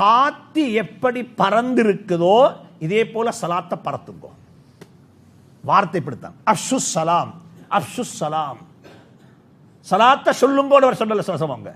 காத்து எப்படி பறந்திருக்குதோ இதே போல சலாத்தை பறத்துங்கோ வார்த்தை இப்படித்தான். அப்சு சலாம் அப்சு சலாம். சலாத்தை சொல்லும்போது அவர் சொல்லல சொல்லுவாங்க.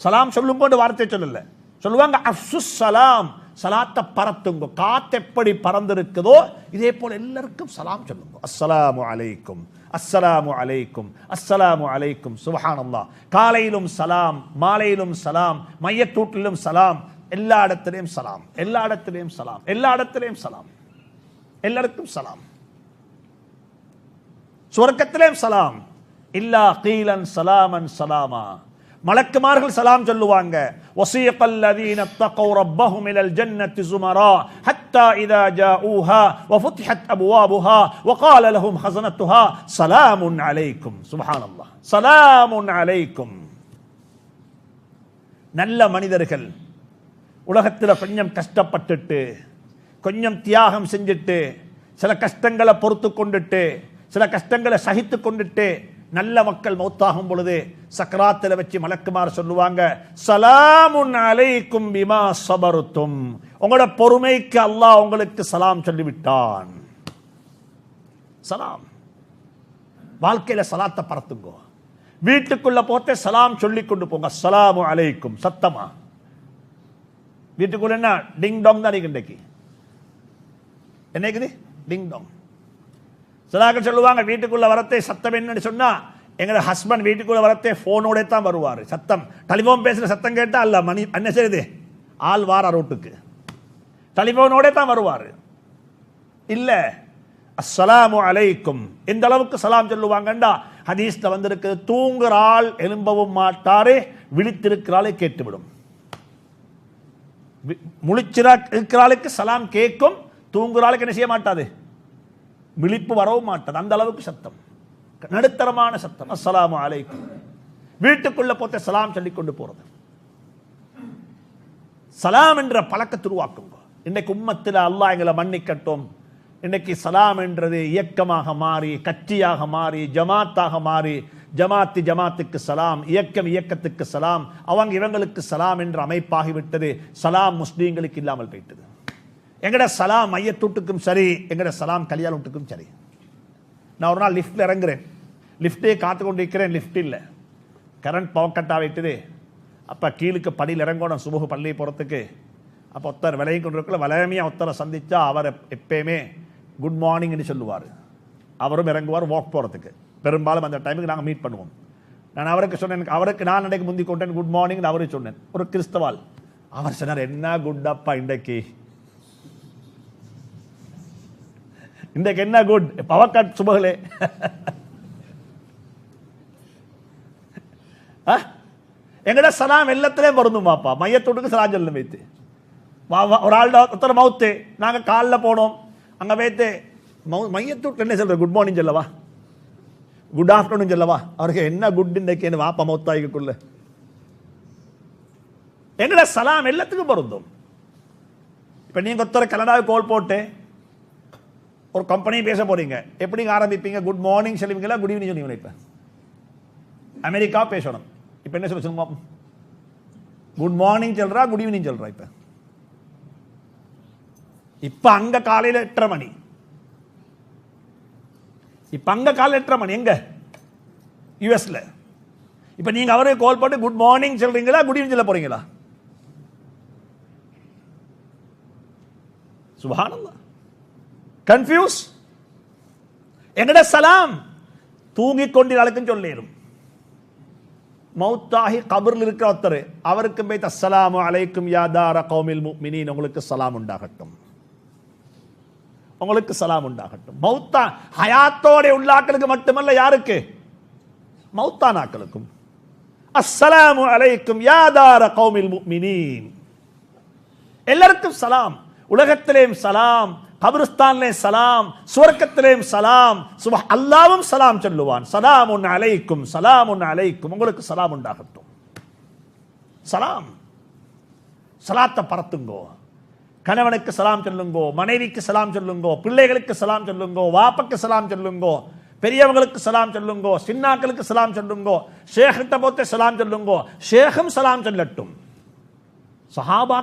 சலாம் சொல்லும்போது வார்த்தை சொல்லல. சொல்லுவாங்க அப்சு சலாம் சலாத்தை பறத்துங்க காத்து எப்படி பறந்திருக்குதோ இதே போல எல்லாருக்கும் சலாம் சொல்லுங்க. அஸ்ஸலாமு அலைக்கும் அஸ்ஸலாமு அலைக்கும் அஸ்ஸலாமு அலைக்கும் சுபஹானல்லாஹ். காலையிலும் சலாம் மாலையிலும் சலாம் மையத்தூட்டிலும் சலாம் எல்லா இடத்திலையும் சலாம் எல்லா இடத்திலையும் சலாம் எல்லா இடத்திலையும் சலாம் எல்லாருக்கும் சலாம் சுவர்க்கத்திலேயும் சலாம் இல்லா கீலன் சலாமன் சலாமா மலக்குமார்கள் சலாம் சொல்லுவாங்க وسيق الذين اتقوا ربهم الى الجنه زمراء حتى اذا جاءوها وفتحت ابوابها وقال لهم خزنتها سلام عليكم سبحان الله سلام عليكم நல்ல மனிதர்கள் உலகத்தில் கொஞ்சம் கஷ்டப்பட்டுட்டு கொஞ்சம் தியாகம் செஞ்சுட்டு சில கஷ்டங்களை பொறுத்து கொண்டுட்டு சில கஷ்டங்களை சகித்து கொண்டுட்டு நல்ல மக்கள் மௌத்தாகும் பொழுது சக்கராத்தில் வச்சு மலக்குமார் சொல்லுவாங்க சலாமுன் அலைக்கும் பிமா சபருத்தும். உங்களோட பொறுமைக்கு அல்லாஹ் உங்களுக்கு சலாம் சொல்லிவிட்டான். சலாம். வாழ்க்கையில சலாத்தை பறத்துங்கோ வீட்டுக்குள்ள போட்டு சலாம் சொல்லி கொண்டு போங்க. சலாமு அலைக்கும். சத்தமா? வீட்டுக்குள்ள என்ன? டிங் டாங் தான் இன்றைக்கு. என்னைக்குது டிங் டாங் சிலாக்கள் சொல்லுவாங்க வீட்டுக்குள்ள வரத்தை சத்தம் என்னன்னு சொன்னா எங்க ஹஸ்பண்ட் வீட்டுக்குள்ள வரத்தே போனோட தான் வருவார். சத்தம். டெலிஃபோன் பேசுகிற சத்தம் கேட்டால் அல்ல மணி என்ன செய்யுது? ஆள் வார ரோட்டுக்கு. டெலிஃபோனோட தான் வருவார். இல்லை அஸ்ஸலாமு அலைக்கும். இந்த அளவுக்கு சலாம் சொல்லுவாங்கண்டா ஹதீஸ்ல வந்திருக்கு தூங்குற ஆள் எழும்பவும் மாட்டாரே விழித்திருக்கிறாளே கேட்டுவிடும். முழிச்சிரா இருக்கிறாளுக்கு சலாம் கேட்கும் தூங்குறாளுக்கு என்ன செய்ய மாட்டாது? விழிப்பு வரவும் மாட்டாது. அந்த அளவுக்கு சத்தம். நடுத்தரமான சத்தம். அஸ்லாம் அலைக்கும். வீட்டுக்குள்ள போத்த சலாம் சொல்லிக் கொண்டு போறது. சலாம் என்ற பழக்கத்தை உருவாக்குங்க. இன்னைக்கு உம்மத்தில் அல்லாஹ் எங்களை மன்னிக்கட்டும். இன்னைக்கு சலாம் என்றது இயக்கமாக மாறி கட்சியாக மாறி ஜமாத்தாக மாறி ஜமாத்தி ஜமாத்துக்கு சலாம் இயக்கம் இயக்கத்துக்கு சலாம் அவங்க இவங்களுக்கு சலாம் என்ற அமைப்பாகிவிட்டது. சலாம் முஸ்லீம்களுக்கு இல்லாமல் போயிட்டது. எங்கட சலாம் மையத்தூட்டுக்கும் சரி எங்கட சலாம் கல்யாணத்துக்கும் சரி. நான் ஒரு நாள் லிஃப்ட்டில் இறங்குறேன். லிஃப்ட்டே காத்து கொண்டிருக்கிறேன் லிஃப்ட் இல்லை. கரண்ட் பவர் கட் ஆகிட்டுது அப்போ கீழுக்கு படியில் இறங்கணும் சுபுகு பள்ளி போகிறதுக்கு அப்போ ஒருத்தர் விலையும் கொண்டிருக்கல இருக்கல ஒத்தரை ஒருத்தரை அவர் எப்பயுமே குட் மார்னிங்னு சொல்லுவார். அவரும் இறங்குவார் வாக் போகிறதுக்கு பெரும்பாலும் அந்த டைமுக்கு நாங்கள் மீட் பண்ணுவோம். நான் அவருக்கு சொன்னேன் அவருக்கு நான் இன்றைக்கு முந்தி கொண்டேன் குட் மார்னிங் அவரே சொன்னேன். ஒரு கிறிஸ்தவால். அவர் சொன்னார் என்ன குட் அப்பா இன்றைக்கு? இன்றைக்கு என்ன குட் பவர் கட் சுபகலே ஆ? எங்கட சலாம் எல்லாத்திலே பொருந்துமாப்பா. மையத்தோட்டுக்கு சலாம் சொல்லும் வைத்து. வா- வா- ஒரு ஆள் ஒருத்தர் மவுத்து. நாங்கள் காலில் போனோம். அங்கே வைத்து மௌ மையத்தூட்டு என்ன சொல்கிற குட் மார்னிங் சொல்லவா? குட் ஆஃப்டர்நூன் சொல்லவா? அவருக்கு என்ன குட் இன்னைக்கு என்ன வாப்பா மௌத்தாய்க்குள்ள. எங்கட சலாம் எல்லாத்துக்கும் பொருந்தும்? இப்ப நீங்க ஒருத்தர் கனடாவுக்கு கோல் போட்டு ஒரு கம்பெனி பேச போறீங்க. எப்படிங்க ஆரம்பிப்பீங்க? குட் மார்னிங் சொல்லுவீங்களா? குட் ஈவினிங் சொல்லுவீங்களா இப்ப? அமெரிக்கா பேசணும். இப்ப என்ன சொல்ல சொல்லுங்க குட் மார்னிங் சொல்றா குட் ஈவினிங் சொல்றா இப்ப. இப்ப அங்க காலையில எட்டரை மணி. இப்ப அங்க கால் எட்டரை மணி எங்க? யுஎஸ்ல இப்ப நீங்க அவரே கால் பண்ணி குட் மார்னிங் சொல்றீங்களா குட் ஈவினிங் சொல்ல போறீங்களா? சுபானல்லா கன்ஃபியூஸ் எங்கட சலாம்? தூங்கிக் கொண்டிருக்கும் சொல்லிடும் மௌத்தாகி கபரில் இருக்கிற ஒருத்தர் அவருக்கும் போய் அஸ்ஸலாமு அலைக்கும் யாதார கௌமில் மினின் உங்களுக்கு சலாம் உண்டாகட்டும். உங்களுக்கு சலாம் உண்டாகட்டும். மௌத்தா ஹயாத்தோட உள்ளாக்களுக்கு மட்டுமல்ல யாருக்கு? மௌத்தானாக்களுக்கும். அஸ்ஸலாமு அலைக்கும் யாதார கௌமில் முக்மினீன். எல்லாருக்கும் சலாம். உலகத்திலேயும் சலாம் கபிரிஸ்தான்லே சலாம் சுவர்க்கத்திலேயும் சலாம் சுப அல்லாவும் சலாம் சொல்லுவான். சலாம் உன் அலைக்கும் சலாம் உன் அலைக்கும் உங்களுக்கு சலாம் உண்டாகட்டும். சலாம். சலாத்தை பரத்துங்கோ. கணவனுக்கு சலாம் சொல்லுங்கோ மனைவிக்கு சலாம் சொல்லுங்கோ பிள்ளைகளுக்கு சலாம் சொல்லுங்கோ வாப்பக்கு சலாம் சொல்லுங்கோ பெரியவங்களுக்கு சலாம் சொல்லுங்கோ சின்னாக்களுக்கு சலாம் சொல்லுங்கோ ஷேகிட்ட போத்தே சலாம் சொல்லுங்கோ ஷேகம் சலாம் சொல்லட்டும். சஹாபா